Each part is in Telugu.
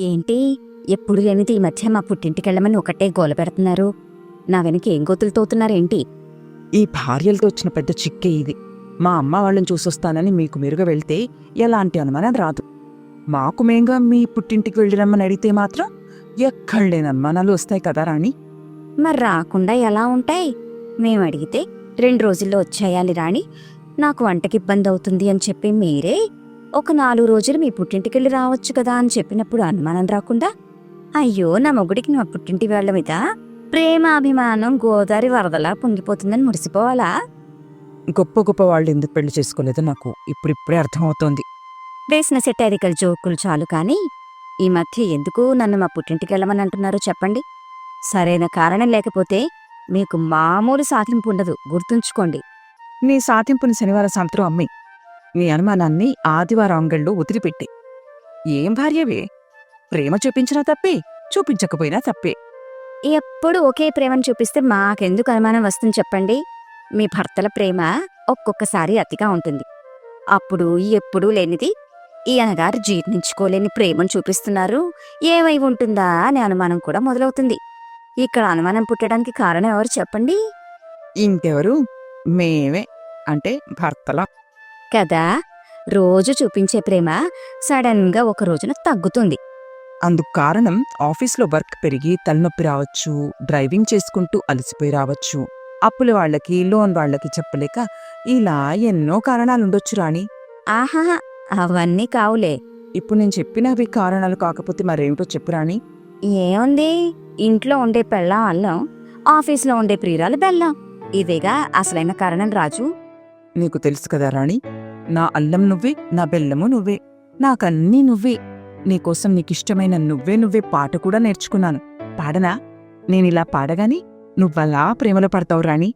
ఏంటి? ఎప్పుడు లేనిది ఈ మధ్య మా పుట్టింటికెళ్ళమని ఒకటే గోల పెడుతున్నారు. నా వెనక ఏం గోతులు తోతున్నారేంటి? ఈ భార్యలతో వచ్చిన పెద్ద చిక్కే ఇది. మా అమ్మ వాళ్ళని చూసొస్తానని మీకు మెరుగ వెళ్తే ఎలాంటి అనుమానం రాదు. మాకు మేంగా మీ పుట్టింటికి వెళ్ళిరమ్మని అడిగితే మాత్రం ఎక్కడ లేని అనుమానాలు వస్తాయి కదా రాణి? మరి రాకుండా ఎలా ఉంటాయి? మేము అడిగితే రెండు రోజుల్లో వచ్చేయాలి రాణి. నాకు వంటకి ఇబ్బంది అవుతుంది అని చెప్పి మీరే ఒక నాలుగు రోజులు మీ పుట్టింటికెళ్ళి రావచ్చు కదా అని చెప్పినప్పుడు అనుమానం రాకుండా అయ్యో నా మొగుడికి నా పుట్టింటి వాళ్ళ మీద ప్రేమ అభిమానం గోదావరి వరదలా పొంగిపోతుందని మురిసిపోవాలా? గొప్ప గొప్ప వాళ్ళు ఎందుకు పెళ్ళి చేసుకోలేదో నాకు ఇప్పుడిప్పుడే అర్థమవుతోంది. వేసిన సెటారికల్ జోకులు చాలు కానీ ఈ మధ్య ఎందుకు నన్ను మా పుట్టింటికి వెళ్ళమని అంటున్నారో చెప్పండి. సరైన కారణం లేకపోతే మీకు మామూలు సాధింపు ఉండదు గుర్తుంచుకోండి. నీ సాతింపుని శనివారం సాయంత్రం అమ్మి నీ అనుమానాన్ని ఆదివారం అంగళ్ళు వదిలిపెట్టి. ఏం భార్యవే? ప్రేమ చూపించినా తప్పే చూపించకపోయినా తప్పే. ఎప్పుడు ఒకే ప్రేమను చూపిస్తే మాకెందుకు అనుమానం వస్తుంది చెప్పండి? మీ భర్తల ప్రేమ ఒక్కొక్కసారి అతిగా ఉంటుంది. అప్పుడు ఎప్పుడూ లేనిది ఈ అనగారు జీర్ణించుకోలేని ప్రేమను చూపిస్తున్నారు. ఏమై ఉంటుందా అనే అనుమానం కూడా మొదలవుతుంది. ఇక్కడ అనుమానం పుట్టడానికి కారణం ఎవరు చెప్పండి? ఇంకెవరు? మేమే అంటే భర్తల. కదా? రోజు చూపించే ప్రేమ సడన్గా ఒక రోజున తగ్గుతుంది. అందుకు కారణం ఆఫీస్లో వర్క్ పెరిగి తలనొప్పి రావచ్చు డ్రైవింగ్ చేసుకుంటూ అలసిపోయి రావచ్చు. అప్పుల వాళ్ళకి లోన్ వాళ్ళకి చెప్పలేక ఇలా ఎన్నో కారణాలుండొచ్చు రాణి. ఆహా! అవన్నీ కావులే. ఇప్పుడు నేను చెప్పినవి కారణాలు కాకపోతే మరేమిటో చెప్పు రాణి. ఏముంది? ఇంట్లో ఉండే పెళ్ళం అల్లం ఆఫీస్లో ఉండే ప్రియురాలు బెల్లం. ఇదేగా అసలైన కారణం రాజు? నీకు తెలుసు కదా రాణి నా అల్లం నువ్వే నా బెల్లము నువ్వే నాకన్నీ నువ్వే. నీకోసం నీకిష్టమైన నువ్వే నువ్వే పాట కూడా నేర్చుకున్నాను. పాడనా? నేనిలా పాడగాని నువ్వలా ప్రేమలో పడతావు రాణి.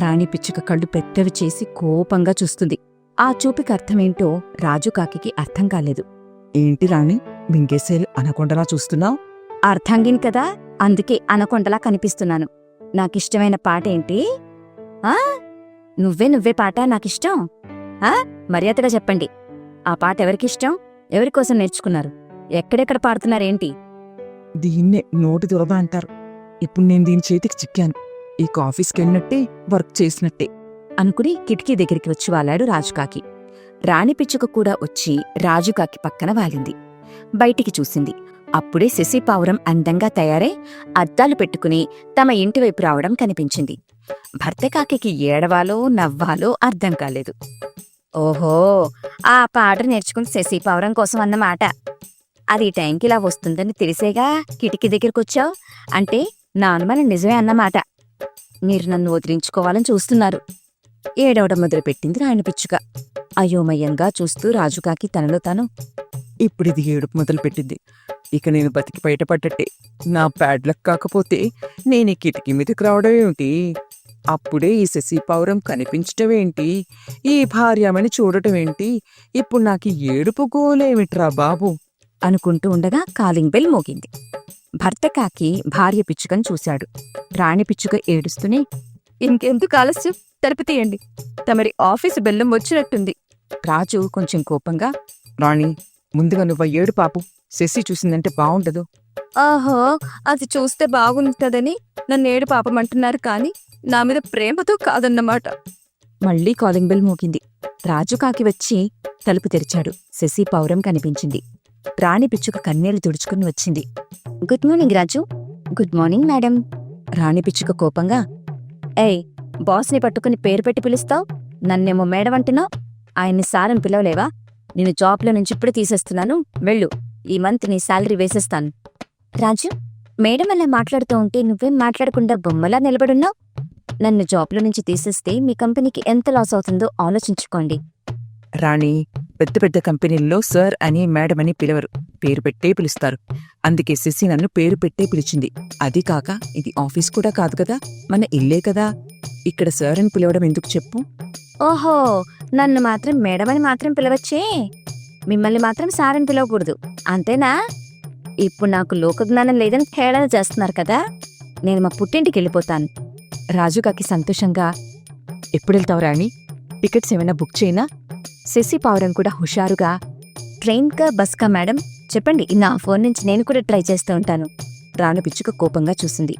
రాణి పిచ్చుక కళ్ళు పెద్దవి చేసి కోపంగా చూస్తుంది. ఆ చూపికి అర్థమేంటో రాజు కాకికి అర్థం కాలేదు. ఏంటి రాణి మింగేసేలు అనకొండలా చూస్తున్నావు? అర్థంగిన్ కదా అందుకే అనకొండలా కనిపిస్తున్నాను. నాకిష్టమైన పాట ఏంటి ఆ? నువ్వే నువ్వే పాట నాకిష్టం? ఆ? మర్యాదగా చెప్పండి. ఆ పాట ఎవరికిష్టం? ఎవరికోసం నేర్చుకున్నారు? ఎక్కడెక్కడ పాడుతున్నారేంటి? దీన్నే నోటి దురద అంటారు. ఇప్పుడు నేను దీని చేతికి చిక్కాను. ఇక ఆఫీస్కి వెళ్ళినట్టే వర్క్ చేసినట్టే. అనుకుని కిటికీ దగ్గరికి వచ్చి వాలాడు రాజుకాకి. రాణి పిచ్చుక కూడా వచ్చి రాజుకాకి పక్కన వాలింది. బయటికి చూసింది. అప్పుడే శశిపావురం అందంగా తయారై అద్దాలు పెట్టుకుని తమ ఇంటివైపు రావడం కనిపించింది. భర్తకాకి ఏడవాలో నవ్వాలో అర్థం కాలేదు. ఓహో ఆ పాట నేర్చుకుని శశి శశిపావురం కోసం అన్నమాట. అది ఈ టైంకి ఇలా వస్తుందని తెలిసేగా కిటికీ దగ్గరకొచ్చావు? అంటే నాన్నమని నిజమే అన్నమాట. మీరు నన్ను వదిలించుకోవాలని చూస్తున్నారు. ఏడవడం మొదలుపెట్టింది రాయని పిచ్చుక. అయోమయంగా చూస్తూ రాజుకాకి తనలో తాను ఇప్పుడు ఇది ఏడుపు మొదలుపెట్టింది. ఇక నేను బతికి బయటపడ్డట్టే. నా ప్యాడ్లక్ కాకపోతే నేను ఈ కిటికీ మీదకి రావడం ఏమిటి? అప్పుడే ఈ శశి పౌరం కనిపించటం ఏంటి ఈ భార్యమని చూడటం ఏంటి ఇప్పుడు నాకు ఏడుపు గోలేమిట్రా బాబు? అనుకుంటూ ఉండగా కాలింగ్ బెల్ మోగింది. భర్త కాకి భార్య పిచ్చుకను చూశాడు. రాణి పిచ్చుక ఏడుస్తూనే ఇంకెందుకు ఆలస్యం? తలుపు తీయండి. తమరి ఆఫీసు బెల్లం వచ్చినట్టుంది. రాజు కొంచెం కోపంగా రాణి ముందుగా నువ్వు ఏడు పాపు? శశి చూసిందంటే బాగుండదు ఆహో అది చూస్తే బాగుంటదని నన్ను ఏడు పాపమంటున్నారు కానీ నా మీద ప్రేమతో కాదన్నమాట. మళ్ళీ కాలింగ్ బెల్ మోగింది. రాజు కాకి వచ్చి తలుపు తెరిచాడు. శశి పౌరం కనిపించింది. రాణి పిచ్చుక కన్నీళ్ళు తుడుచుకుని వచ్చింది. Good morning Raju. Good morning madam Rani పిచ్చుక కోపంగా ఏయ్ బాస్ని పట్టుకుని పేరు పెట్టి పిలుస్తావు? నన్నేమో మేడం అంటున్నావు? ఆయన్ని సారని పిలవలేవా? నేను జాబ్లో నుంచి ఇప్పుడే తీసేస్తున్నాను. వెళ్ళు. ఈ మంత్ నీ శాలరీ వేసేస్తాను. రాజు మేడం అలా మాట్లాడుతూ ఉంటే నువ్వేం మాట్లాడకుండా బొమ్మలా నిలబడున్నావు? నన్ను జాబ్లో నుంచి తీసేస్తే మీ కంపెనీకి ఎంత లాస్ అవుతుందో ఆలోచించుకోండి. రాణి పెద్ద పెద్ద కంపెనీల్లో సార్ అని మేడం అని పిలవరు. పేరు పెట్టే పిలుస్తారు. అందుకే శశి నన్ను పేరు పెట్టే పిలిచింది. అది కాక ఇది ఆఫీస్ కూడా కాదు కదా? మన ఇల్లే కదా? ఇక్కడ సార్ అని పిలవడం ఎందుకు చెప్పు? ఓహో నన్ను మాత్రం మేడం అని మాత్రం పిలవచ్చే? మిమ్మల్ని మాత్రం సార్ అని పిలవకూడదు. అంతేనా? ఇప్పుడు నాకు లోకజ్ఞానం లేదని హేళన చేస్తున్నారు కదా? నేను మా పుట్టింటికి వెళ్ళిపోతాను. రాజుగాకి సంతోషంగా ఎప్పుడు వెళ్తావు రాణి? టికెట్స్ ఏమైనా బుక్ చేయనా? శశి పావురం కూడా హుషారుగా ట్రైన్కా బస్కా మేడం? చెప్పండి నా ఫోన్ నుంచి నేను కూడా ట్రై చేస్తూ ఉంటాను. రాను పిచ్చుక కోపంగా చూసింది.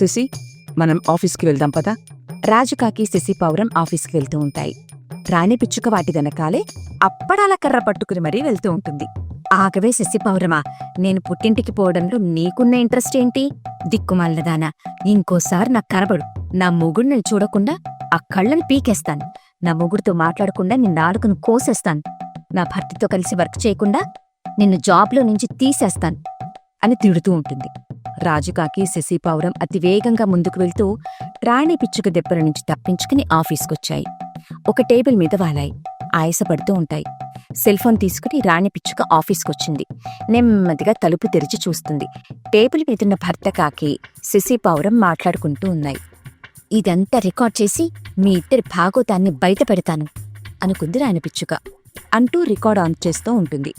శశి మనం ఆఫీస్కి వెళ్దాం పదా? రాజుకాకి శశి పౌరం ఆఫీస్కి వెళ్తూ ఉంటాయి. రాణి పిచ్చుక వాటి వెనకాలే అప్పడాల కర్ర పట్టుకుని మరీ వెళ్తూ ఉంటుంది. ఆగవే శశిపౌరమా నేను పుట్టింటికి పోవడంలో నీకున్న ఇంట్రెస్ట్ ఏంటి? దిక్కుమాలదానా ఇంకోసారి నాకు కనబడు. నా మొగుడిని చూడకుండా ఆ కళ్ళని పీకేస్తాను. నా మొగుడితో మాట్లాడకుండా నీ నాలుకను కోసేస్తాను. నా భర్తతో కలిసి వర్క్ చేయకుండా నిన్ను జాబ్లో నుంచి తీసేస్తాను అని తిడుతూ ఉంటుంది. రాజుకాకి శశిపావురం అతివేగంగా అతి వేగంగా ముందుకు వెళ్తూ రాణి పిచ్చుక దెబ్బల నుంచి తప్పించుకుని ఆఫీస్కొచ్చాయి. ఒక టేబుల్ మీద వాలాయి. ఆయాసపడుతూ ఉంటాయి. సెల్ ఫోన్ తీసుకుని రాణి పిచ్చుక ఆఫీస్కొచ్చింది. నెమ్మదిగా తలుపు తెరిచి చూస్తుంది. టేబుల్ మీదున్న భర్త కాకి శశి పౌరం మాట్లాడుకుంటూ ఉన్నాయి. ఇదంతా రికార్డ్ చేసి మీ ఇద్దరి భాగోతాన్ని బయట పెడతాను అనుకుంది రాణి పిచ్చుక. అంటూ రికార్డ్ ఆన్ చేస్తూ ఉంటుంది.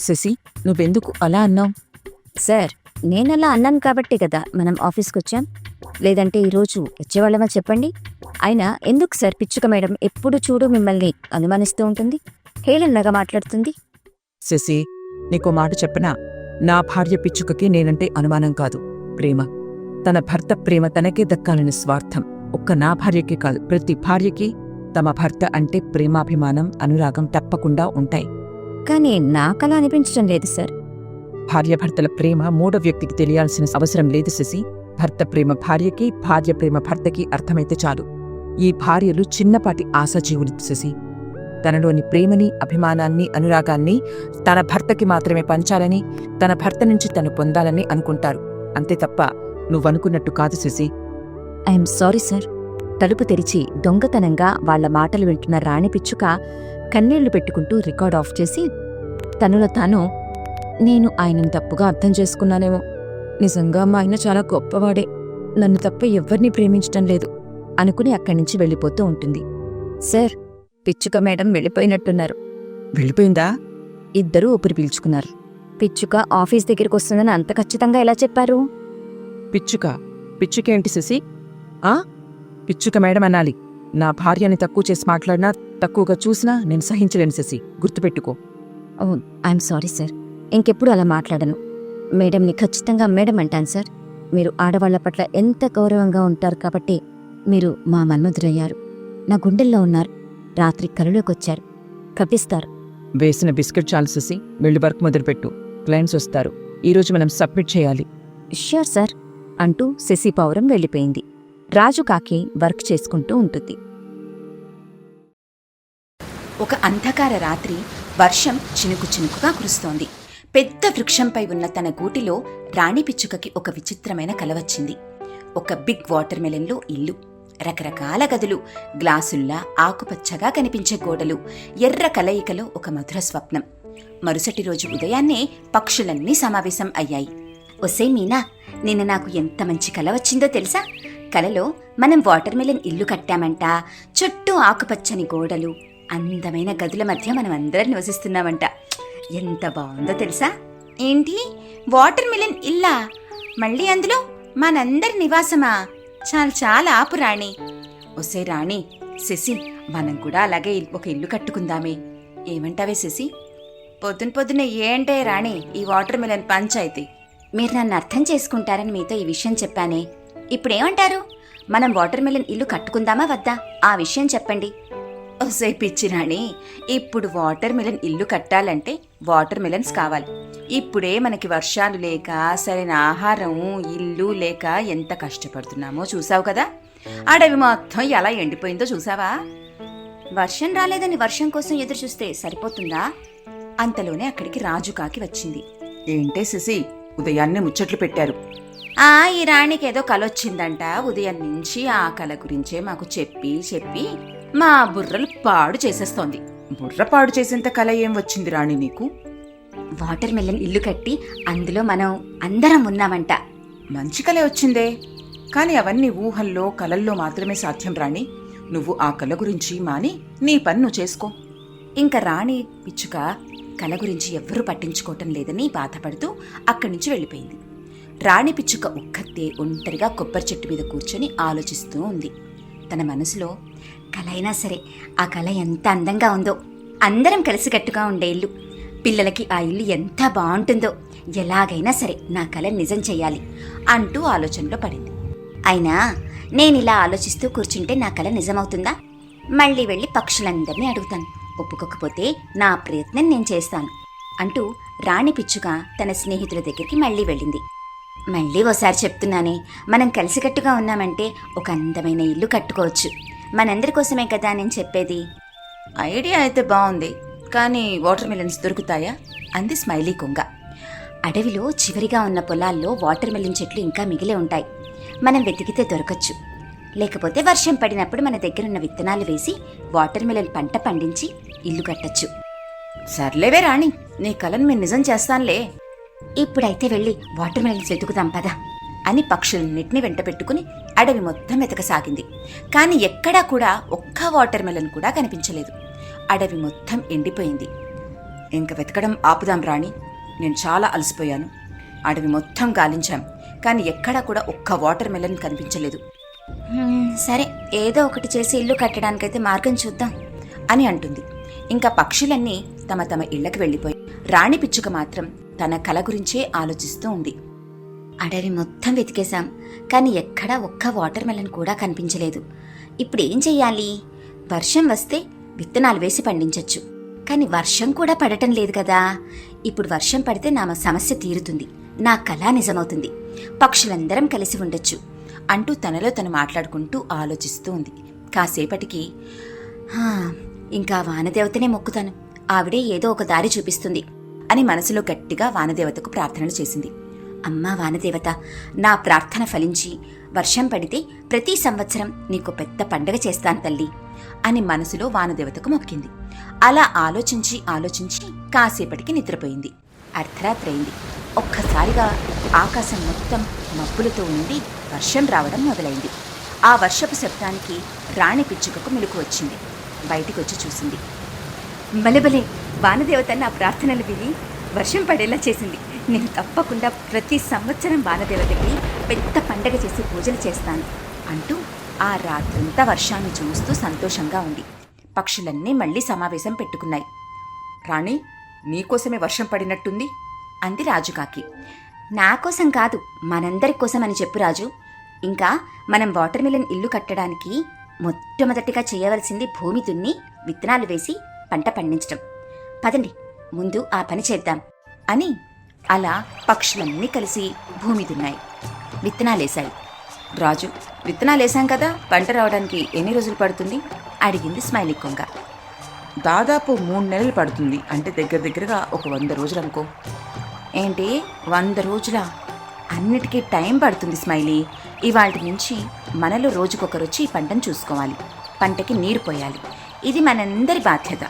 శశి నువ్వెందుకు అలా అన్నావు? సార్ నేనలా అన్నాను కాబట్టే కదా మనం ఆఫీస్కి వచ్చాం లేదంటే ఈరోజు వచ్చేవాళ్ళమా చెప్పండి? అయినా ఎందుకు సార్ పిచ్చుక మేడం ఎప్పుడు చూడు మిమ్మల్ని అనుమానిస్తూ ఉంటుంది? హేళన్నగా మాట్లాడుతుంది. శశి నీకో మాట చెప్పనా? నా భార్య పిచ్చుకకి నేనంటే అనుమానం కాదు. ప్రేమ. తన భర్త ప్రేమ తనకే దక్కాలని స్వార్థం. ఒక్క నా భార్యకే కాదు ప్రతి భార్యకి తమ భర్త అంటే ప్రేమాభిమానం అనురాగం తప్పకుండా ఉంటాయి. కానీ నాకలా అనిపించడం లేదు సార్. భార్యాభర్తల ప్రేమ మూడో వ్యక్తికి తెలియాల్సిన అవసరం లేదు శశి. భర్త ప్రేమ భార్యకి భార్య ప్రేమ భర్తకి అర్థమైతే చాలు. ఈ భార్యలు చిన్నపాటి ఆశాజీవులు చేసి తనలోని ప్రేమని అభిమానాన్ని అనురాగాన్ని తన భర్తకి మాత్రమే పంచాలని తన భర్త నుంచి తను పొందాలని అనుకుంటారు. అంతే తప్ప నువ్వనుకున్నట్టు కాదు శశి ఐఎమ్ సారీ సార్. తలుపు తెరిచి దొంగతనంగా వాళ్ళ మాటలు వింటున్న రాణి పిచ్చుక కన్నీళ్ళు పెట్టుకుంటూ రికార్డ్ ఆఫ్ చేసి తనలో తాను నేను ఆయనను తప్పుగా అర్థం చేసుకున్నానేమో. నిజంగా మా ఆయన చాలా గొప్పవాడే. నన్ను తప్ప ఎవ్వరినీ ప్రేమించటం లేదు. అనుకుని అక్కడి నుంచి వెళ్ళిపోతూ ఉంటుంది. సార్ పిచ్చుక మేడం వెళ్ళిపోయినట్టున్నారు. వెళ్ళిపోయిందా? ఇద్దరూ ఊపిరి పీల్చుకున్నారు. పిచ్చుక ఆఫీస్ దగ్గరికి వస్తుందని అంత ఖచ్చితంగా ఎలా చెప్పారు? పిచ్చుక? పిచ్చుకేంటి శశి? ఆ? పిచ్చుక మేడం అనాలి. నా భార్యని తక్కువ చేసి మాట్లాడినా తక్కువగా చూసినా నేను సహించలేను శశి. గుర్తుపెట్టుకో. I'm sorry sir. ఇంకెప్పుడు అలా మాట్లాడను. మేడంని ఖచ్చితంగా మేడం అంటాను సార్. మీరు ఆడవాళ్ళ పట్ల ఎంత గౌరవంగా ఉంటారు కాబట్టి మీరు మా మన్మధురయ్యారు నా గుండెల్లో ఉన్నారు. రాత్రి కలలోకి వచ్చారు. కప్పిస్తారు. వేసిన బిస్కెట్ చాలు శశి వెళ్ళి వర్క్ మొదలుపెట్టు. క్లయింట్స్ వస్తారు. ఈరోజు మనం సబ్మిట్ చేయాలి. ష్యూర్ సార్ అంటూ శశి పౌరం వెళ్ళిపోయింది. రాజు కాకి వర్క్ చేసుకుంటూ ఉంటుంది. ఒక అంధకార రాత్రి వర్షం చినుకు చినుకుగా కురుస్తోంది. పెద్ద వృక్షంపై ఉన్న తన గూటిలో రాణి పిచ్చుకకి ఒక విచిత్రమైన కల వచ్చింది. ఒక బిగ్ వాటర్ మెలన్లో ఇల్లు రకరకాల గదులు గ్లాసుల్లా ఆకుపచ్చగా కనిపించే గోడలు ఎర్ర కలయికలో ఒక మధుర స్వప్నం. మరుసటి రోజు ఉదయాన్నే పక్షులన్నీ సమావేశం అయ్యాయి. ఒసే మీనా నిన్న నాకు ఎంత మంచి కల వచ్చిందో తెలుసా? కలలో మనం వాటర్ మెలన్ ఇల్లు కట్టామంట చుట్టూ ఆకుపచ్చని గోడలు అందమైన గదుల మధ్య మనం అందరం నివసిస్తున్నామంట. ఎంత బాగుందో తెలుసా? ఏంటి? వాటర్ మిలన్ ఇల్లా? మళ్ళీ అందులో మనందరి నివాసమా? చాలు చాలా ఆపు రాణి. ఒసే రాణి శశి మనం కూడా అలాగే ఒక ఇల్లు కట్టుకుందామే. ఏమంటావే శశి? పొద్దున పొద్దున ఏంటే రాణి ఈ వాటర్ మిలన్ పంచాయితీ. మీరు నన్ను అర్థం చేసుకుంటారని మీతో ఈ విషయం చెప్పానే. ఇప్పుడేమంటారు? మనం వాటర్ మిలన్ ఇల్లు కట్టుకుందామా వద్దా? ఆ విషయం చెప్పండి. ఒసే పిచ్చి రాణి ఇప్పుడు వాటర్ మిలన్ ఇల్లు కట్టాలంటే వాటర్ మిలన్స్ కావాలి. ఇప్పుడే మనకి వర్షాలు లేక సరైన ఆహారం ఇల్లు లేక ఎంత కష్టపడుతున్నామో చూసావు కదా? అడవి మొత్తం ఎలా ఎండిపోయిందో చూసావా? వర్షం రాలేదని వర్షం కోసం ఎదురు చూస్తే సరిపోతుందా? అంతలోనే అక్కడికి రాజు కాకి వచ్చింది. ఏంటే శశి ఉదయాన్నే ముచ్చట్లు పెట్టారు. ఆ ఈ రాణికి ఏదో కల వచ్చిందంట ఉదయం నుంచి ఆ కల గురించే మాకు చెప్పి చెప్పి మా బుర్రలు పాడు చేసేస్తోంది. బుర్రపాడు చేసేంత కల ఏం వచ్చింది రాణి నీకు? వాటర్ మెలన్ ఇల్లు కట్టి అందులో మనం అందరం ఉన్నామంట. మంచి కలే వచ్చిందే. కాని అవన్నీ ఊహల్లో కలల్లో మాత్రమే సాధ్యం రాణి. నువ్వు ఆ కల గురించి మాని నీ పని నువ్వు చేసుకో. ఇంకా రాణి పిచ్చుక కల గురించి ఎవ్వరూ పట్టించుకోవటం లేదని బాధపడుతూ అక్కడి నుంచి వెళ్ళిపోయింది. రాణి పిచ్చుక ఒక్కతే ఒంటరిగా కొబ్బరి చెట్టు మీద కూర్చొని ఆలోచిస్తూ ఉంది. తన మనసులో కళ అయినా సరే ఆ కళ ఎంత అందంగా ఉందో అందరం కలిసికట్టుగా ఉండే ఇల్లు పిల్లలకి ఆ ఇల్లు ఎంత బాగుంటుందో ఎలాగైనా సరే నా కల నిజం చేయాలి అంటూ ఆలోచనలో పడింది. అయినా నేను ఇలా ఆలోచిస్తూ కూర్చుంటే నా కళ నిజమవుతుందా? మళ్ళీ వెళ్ళి పక్షులందరినీ అడుగుతాను. ఒప్పుకోకపోతే నా ప్రయత్నం నేను చేస్తాను అంటూ రాణి పిచ్చుక తన స్నేహితుల దగ్గరికి మళ్ళీ వెళ్ళింది. మళ్ళీ ఓసారి చెప్తున్నానే మనం కలిసికట్టుగా ఉన్నామంటే ఒక అందమైన ఇల్లు కట్టుకోవచ్చు. మనందరి కోసమే కదా నేను చెప్పేది. ఐడియా అయితే బాగుంది కానీ వాటర్ మిలన్స్ దొరుకుతాయా? అంది స్మైలీ కొంగ. అడవిలో చివరిగా ఉన్న పొలాల్లో వాటర్ మెలిన్ చెట్లు ఇంకా మిగిలే ఉంటాయి. మనం వెతికితే దొరకచ్చు. లేకపోతే వర్షం పడినప్పుడు మన దగ్గరున్న విత్తనాలు వేసి వాటర్ మెలన్ పంట పండించి ఇల్లు కట్టచ్చు. సర్లేవే రాణి నీ కలను నేను నిజం చేస్తానులే. ఇప్పుడైతే వెళ్ళి వాటర్ మెలన్స్ వెతుకుదాం పదా అని పక్షులన్నిటిని వెంట పెట్టుకుని అడవి మొత్తం వెతకసాగింది. కానీ ఎక్కడా కూడా ఒక్క వాటర్ మెలన్ కూడా కనిపించలేదు. అడవి మొత్తం ఎండిపోయింది. ఇంక వెతకడం ఆపుదాం రాణి. నేను చాలా అలసిపోయాను. అడవి మొత్తం గాలించాం. కానీ ఎక్కడా కూడా ఒక్క వాటర్ మెలన్ కనిపించలేదు. సరే ఏదో ఒకటి చేసి ఇల్లు కట్టడానికైతే మార్గం చూద్దాం అని అంటుంది. ఇంకా పక్షులన్నీ తమ తమ ఇళ్ళకు వెళ్ళిపోయి రాణి పిచ్చుక మాత్రం తన కల గురించే ఆలోచిస్తూ ఉంది. అడవి మొత్తం వెతికేశాం కానీ ఎక్కడా ఒక్క వాటర్ మెలన్ కూడా కనిపించలేదు. ఇప్పుడు ఏం చెయ్యాలి? వర్షం వస్తే విత్తనాలు వేసి పండించొచ్చు. కానీ వర్షం కూడా పడటం లేదు కదా. ఇప్పుడు వర్షం పడితే నా సమస్య తీరుతుంది. నా కళ నిజమవుతుంది. పక్షులందరం కలిసి ఉండొచ్చు అంటూ తనలో తను మాట్లాడుకుంటూ ఆలోచిస్తూ ఉంది. కాసేపటికి ఇంకా వానదేవతనే మొక్కుతాను. ఆవిడే ఏదో ఒక దారి చూపిస్తుంది. అని మనసులో గట్టిగా వానదేవతకు ప్రార్థనలు చేసింది. అమ్మా వానదేవత నా ప్రార్థన ఫలించి వర్షం పడితే ప్రతి సంవత్సరం నీకు పెద్ద పండగ చేస్తాను తల్లి అని మనసులో వానదేవతకు మొక్కింది. అలా ఆలోచించి ఆలోచించి కాసేపటికి నిద్రపోయింది. అర్ధరాత్రి అయింది ఒక్కసారిగా ఆకాశం మొత్తం మబ్బులతో ఉండి వర్షం రావడం మొదలైంది. ఆ వర్షపు శబ్దానికి రాణి పిచ్చుకకు మెలకు వచ్చింది. బయటికి వచ్చి చూసింది. బలెబలే వానదేవత నా ప్రార్థనలు విని వర్షం పడేలా చేసింది. నేను తప్పకుండా ప్రతి సంవత్సరం వానదేవతకి పెద్ద పండగ చేసి పూజలు చేస్తాను అంటూ ఆ రాత్రంతా వర్షాన్ని చూస్తూ సంతోషంగా ఉంది. పక్షులన్నీ మళ్ళీ సమావేశం పెట్టుకున్నాయి. రాణి నీకోసమే వర్షం పడినట్టుంది? అంది రాజుకాకి నా కోసం కాదు మనందరి కోసం అని చెప్పు రాజు. ఇంకా మనం వాటర్ మిలన్ ఇల్లు కట్టడానికి మొట్టమొదటిగా చేయవలసింది భూమి దున్ని విత్తనాలు వేసి పంట పండించటం. పదండి ముందు ఆ పని చేద్దాం అని అలా పక్షులన్నీ కలిసి భూమి దున్నాయి విత్తనాలేశాయి. రాజు విత్తనాలేశాం కదా పంట రావడానికి ఎన్ని రోజులు పడుతుంది? అడిగింది స్మైలీ కొంగ. దాదాపు మూడు నెలలు పడుతుంది అంటే దగ్గర దగ్గరగా ఒక వంద రోజులు అనుకో. ఏంటి? వంద రోజులా? అన్నిటికీ టైం పడుతుంది స్మైలీ. ఇవాటి నుంచి మనలో రోజుకొకరు వచ్చి ఈ పంటను చూసుకోవాలి. పంటకి నీరు పోయాలి. ఇది మనందరి బాధ్యత.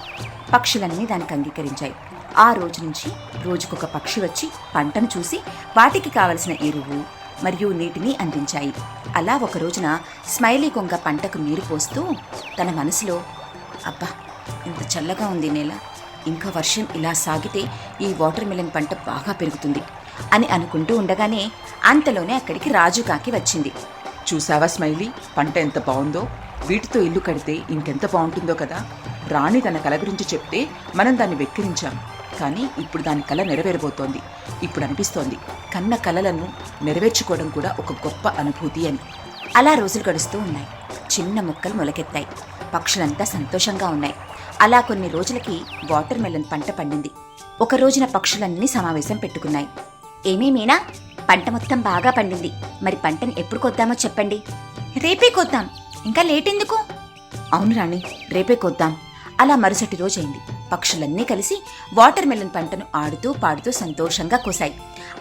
పక్షులన్నీ దానికి అంగీకరించాయి. ఆ రోజు నుంచి రోజుకొక పక్షి వచ్చి పంటను చూసి వాటికి కావలసిన ఎరువు మరియు నీటిని అందించాయి. అలా ఒక రోజున స్మైలీ కొంగ పంటకు నీరు పోస్తూ తన మనసులో అబ్బా ఇంత చల్లగా ఉంది నేల. ఇంకా వర్షం ఇలా సాగితే ఈ వాటర్ మిలన్ పంట బాగా పెరుగుతుంది అని అనుకుంటూ ఉండగానే అంతలోనే అక్కడికి రాజు కాకి వచ్చింది. చూసావా స్మైలీ పంట ఎంత బాగుందో? వీటితో ఇల్లు కడితే ఇంకెంత బాగుంటుందో కదా? రాణి తన కల గురించి చెప్తే మనం దాన్ని వెక్కిరించాం. కానీ ఇప్పుడు దాని కల నెరవేరబోతోంది. ఇప్పుడు అనిపిస్తోంది కన్న కలలను నెరవేర్చుకోవడం కూడా ఒక గొప్ప అనుభూతి అని. అలా రోజులు గడుస్తూ ఉన్నాయి. చిన్న మొక్కలు మొలకెత్తాయి. పక్షులంతా సంతోషంగా ఉన్నాయి. అలా కొన్ని రోజులకి వాటర్ మెలన్ పంట పండింది. ఒక రోజున పక్షులన్నీ సమావేశం పెట్టుకున్నాయి. ఏమీ మీనా? పంట మొత్తం బాగా పండింది. మరి పంటని ఎప్పుడు కొద్దామో చెప్పండి. రేపే కొద్దాం. ఇంకా లేట్ ఎందుకు? అవును రాణి రేపే కొద్దాం. అలా మరుసటి రోజైంది. పక్షులన్నీ కలిసి వాటర్ మెలన్ పంటను ఆడుతూ పాడుతూ సంతోషంగా కోసాయి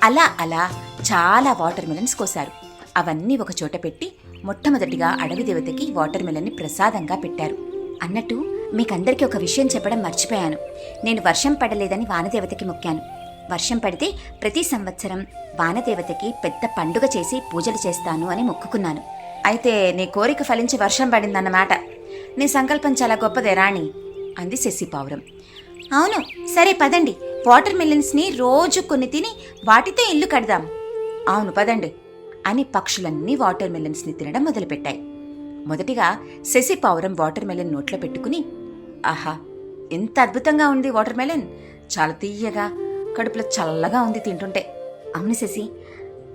అలా అలా చాలా వాటర్ మెలన్స్ కోసారు అవన్నీ ఒక చోట పెట్టి మొట్టమొదటిగా అడవి దేవతకి వాటర్ మెలన్ని ప్రసాదంగా పెట్టారు. అన్నట్టు మీకందరికీ ఒక విషయం చెప్పడం మర్చిపోయాను. నేను వర్షం పడలేదని వానదేవతకి మొక్కాను. వర్షం పడితే ప్రతి సంవత్సరం వానదేవతకి పెద్ద పండుగ చేసి పూజలు చేస్తాను అని మొక్కుకున్నాను. అయితే నీ కోరిక ఫలించి వర్షం పడిందన్నమాట. నీ సంకల్పం చాలా గొప్పదే రాణి. అంది శశి పావురం. అవును సరే పదండి. వాటర్ మిలన్స్ని రోజు కొన్ని తిని వాటితో ఇల్లు కడదాం. అవును పదండి అని పక్షులన్నీ వాటర్ మిలన్స్ని తినడం మొదలుపెట్టాయి. మొదటిగా శశి పావురం వాటర్ మెలన్ నోట్లో పెట్టుకుని ఆహా ఎంత అద్భుతంగా ఉంది వాటర్ మెలన్. చాలా తీయగా కడుపులో చల్లగా ఉంది తింటుంటే. అవును శశి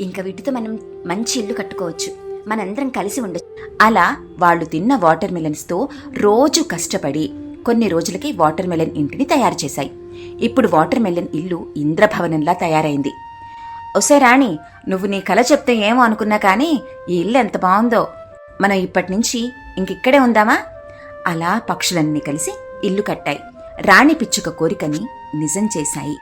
ఇంకా వీటితో మనం మంచి ఇల్లు కట్టుకోవచ్చు. మనందరం కలిసి ఉండొచ్చు. అలా వాళ్ళు తిన్న వాటర్ మిలన్స్తో రోజు కష్టపడి కొన్ని రోజులకి వాటర్ మెలన్ ఇంటిని తయారు చేశాయి. ఇప్పుడు వాటర్ మెలన్ ఇల్లు ఇంద్రభవనంలా తయారైంది. ఒసే రాణి నువ్వు నీ కల చెప్తే ఏమో అనుకున్నా కానీ ఈ ఇల్లు ఎంత బాగుందో. మనం ఇప్పటి నుంచి ఇంకిక్కడే ఉందామా? అలా పక్షులన్నీ కలిసి ఇల్లు కట్టాయి. రాణి పిచ్చుక కోరికని నిజం చేశాయి.